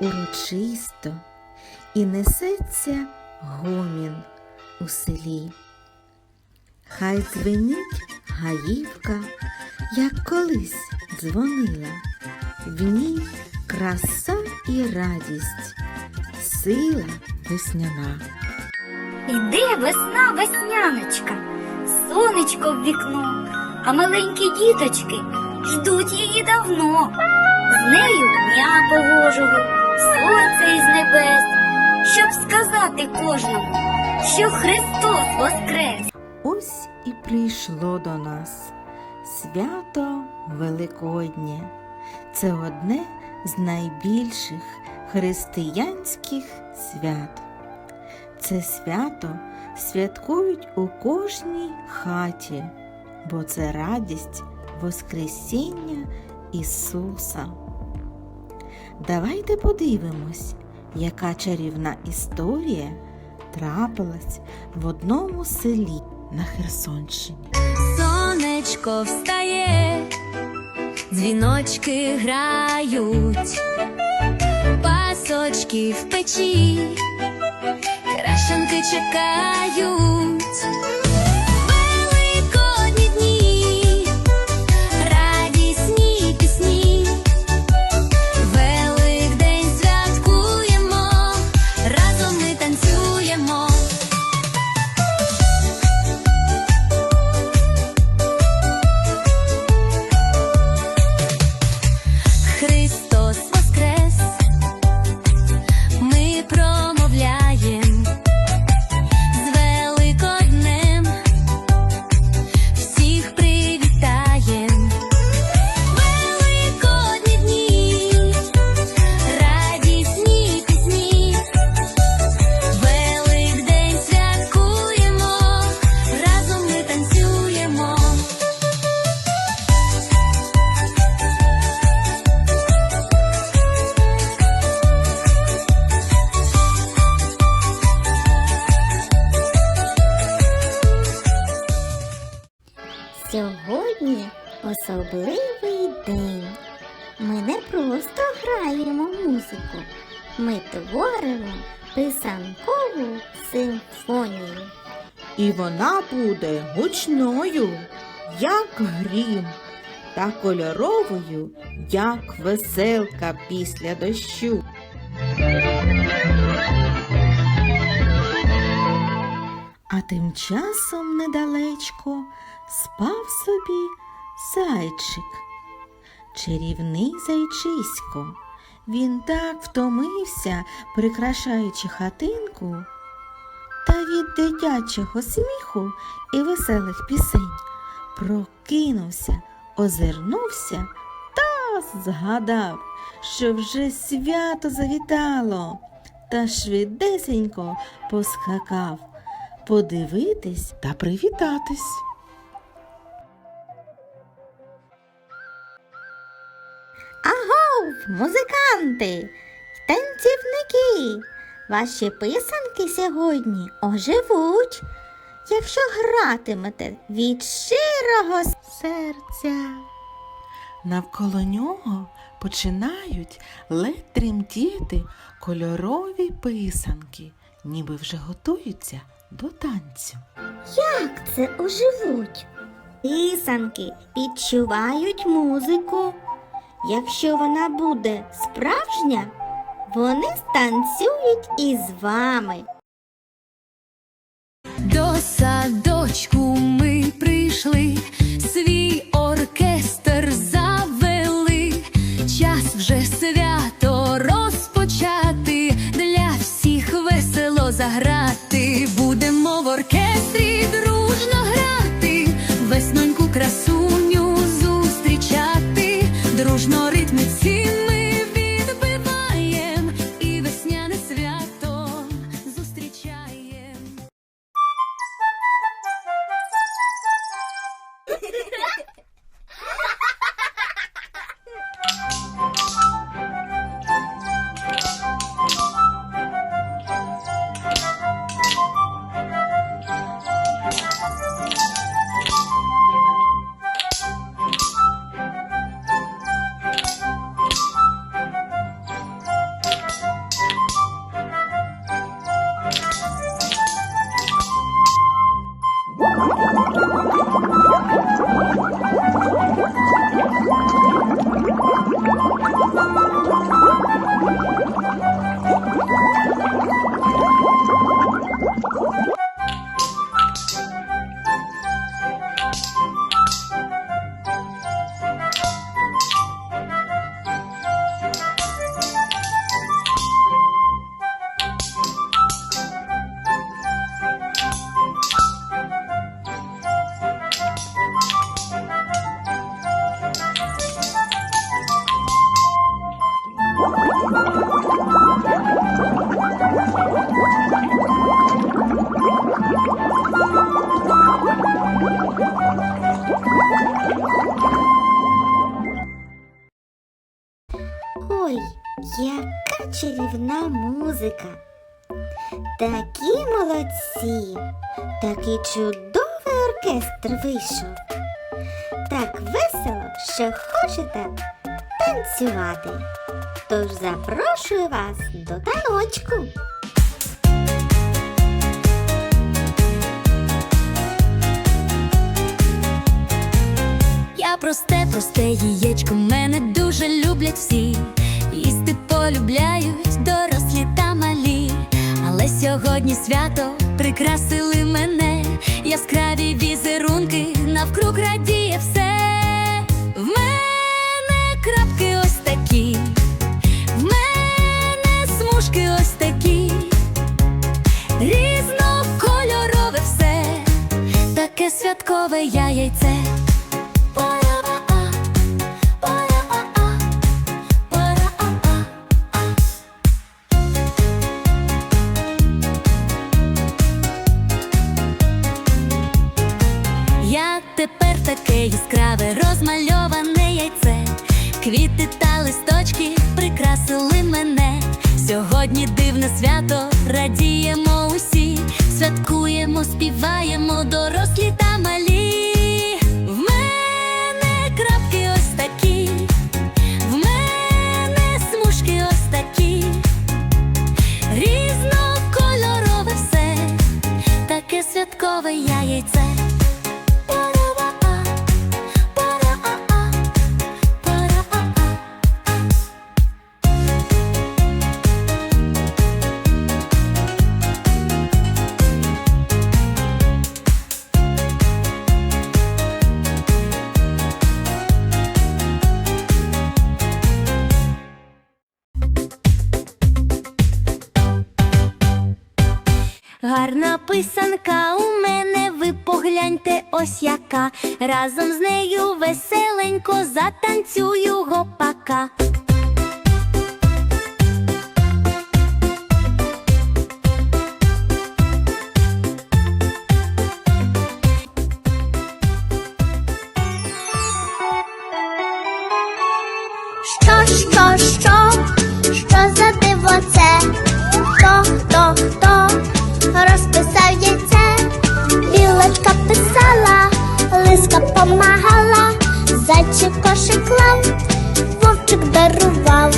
урочисто і несеться гомін у селі. Хай дзвенить гаївка, як колись дзвонила. В ній краса і радість, сила весняна. Йде весна весняночка, сонечко в вікно, а маленькі діточки ждуть її давно. З нею дня погожого, сонця із небес, щоб сказати кожному, що Христос воскрес. Ось і прийшло до нас свято Великоднє. Це одне з найбільших християнських свят. Це свято святкують у кожній хаті, бо це радість Воскресіння Ісуса. Давайте подивимось, яка чарівна історія трапилась в одному селі на Херсонщині. Сонечко встає, дзвіночки грають, пасочки в печі, крашенки чекають. Сьогодні особливий день. Ми не просто граємо музику, ми творимо писанкову симфонію. І вона буде гучною, як грім, та кольоровою, як веселка після дощу. А тим часом недалечко спав собі зайчик. Чарівний зайчисько. Він так втомився, прикрашаючи хатинку. Та від дитячого сміху і веселих пісень прокинувся, озирнувся та згадав, що вже свято завітало, та швидесенько поскакав подивитись та привітатись. Музиканти, танцівники! Ваші писанки сьогодні оживуть, якщо гратимете від щирого серця. Навколо нього починають ледь тремтіти кольорові писанки, ніби вже готуються до танцю. Як це оживуть? Писанки відчувають музику. Якщо вона буде справжня, вони станцюють із вами. До садочку ми прийшли, Яка чарівна музика. Такі молодці, такий чудовий оркестр вийшов. Так весело, що хочете танцювати. Тож запрошую вас до таночку. Я просте, просте яєчко, мене дуже люблять всі. Полюбляють дорослі та малі. Але сьогодні свято прикрасили мене. Яскраві візерунки навкруг радіє все. В мене крапки ось такі, в мене смужки ось такі. Різнокольорове все, таке святкове я яйце. Сьогодні дивне свято, радіємо усі, святкуємо, співаємо, дорослі та малі. В мене крапки ось такі, в мене смужки ось такі, різнокольорове все, таке святкове яйце. Писанка у мене, ви погляньте ось яка. Разом з нею веселенько затанцюю гопака. Що, що, що, зайчик кошик клав, вовчик дарував.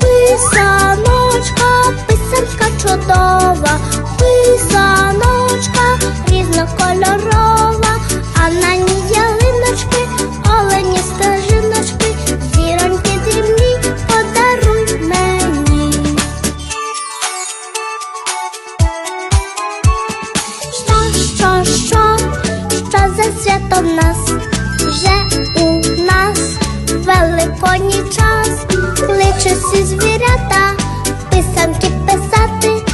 Писаночка, писанка чудова, писаночка різнокольорова, а на ній ялиночки, олені стежиночки, зіроньки дрібні, подаруй мені. Що, що, що, що за свято в нас? Великодній час, кличе звірята, писанки писати,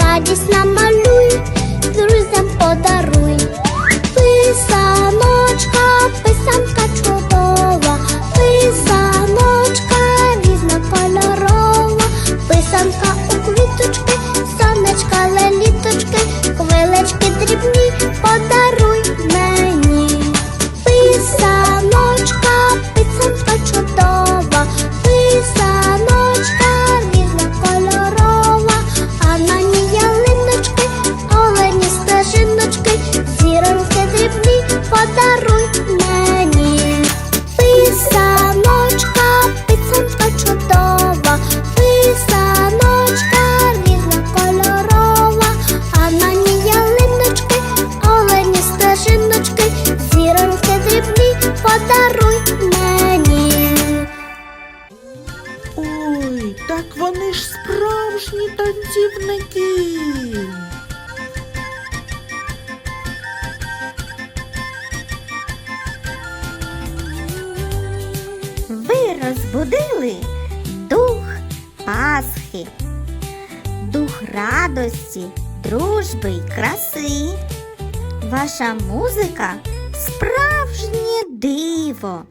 радість намалюй, друзям подаруй. Розбудили дух Пасхи, дух радості, дружби й краси. Ваша музика справжнє диво.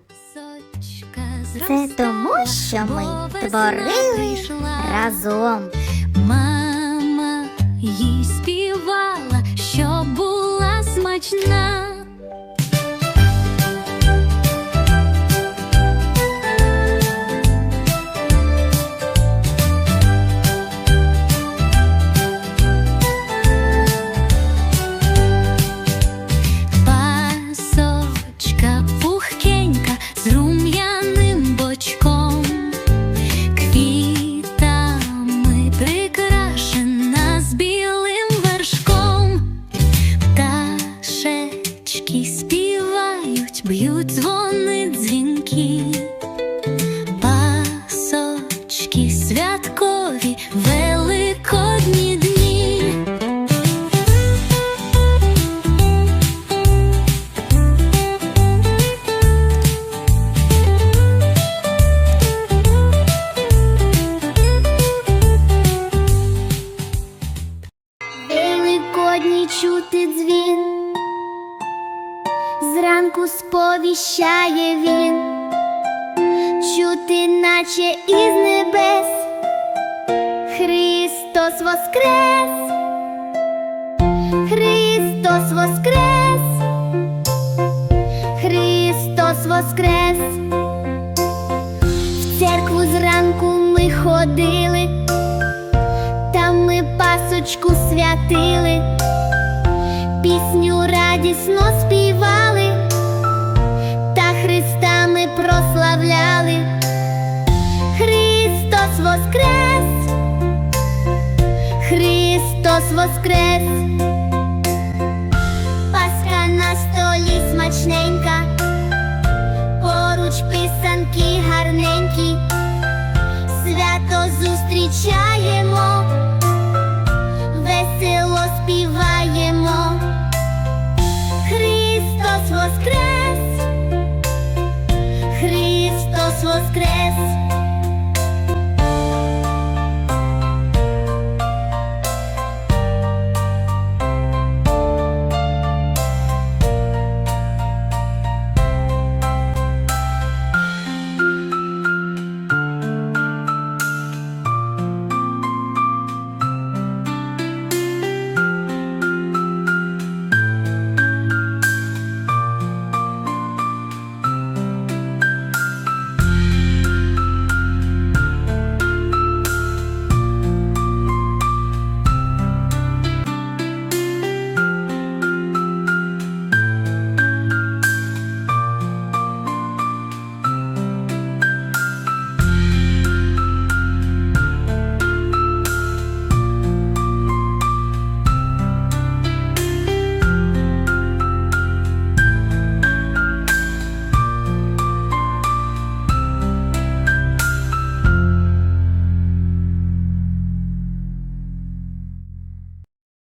Це тому, що ми творили разом. Мама їй співала, що була смачна. Великодній чути дзвін, зранку сповіщає він, чути, наче із небес, Христос воскрес, Христос воскрес, Христос воскрес. В церкву зранку ми ходили, Пасочку святили, пісню радісно співали, та Христа ми прославляли, Христос воскрес, Христос воскрес, Пасха на столі смачненька, поруч писанки гарненькі, свято зустрічає.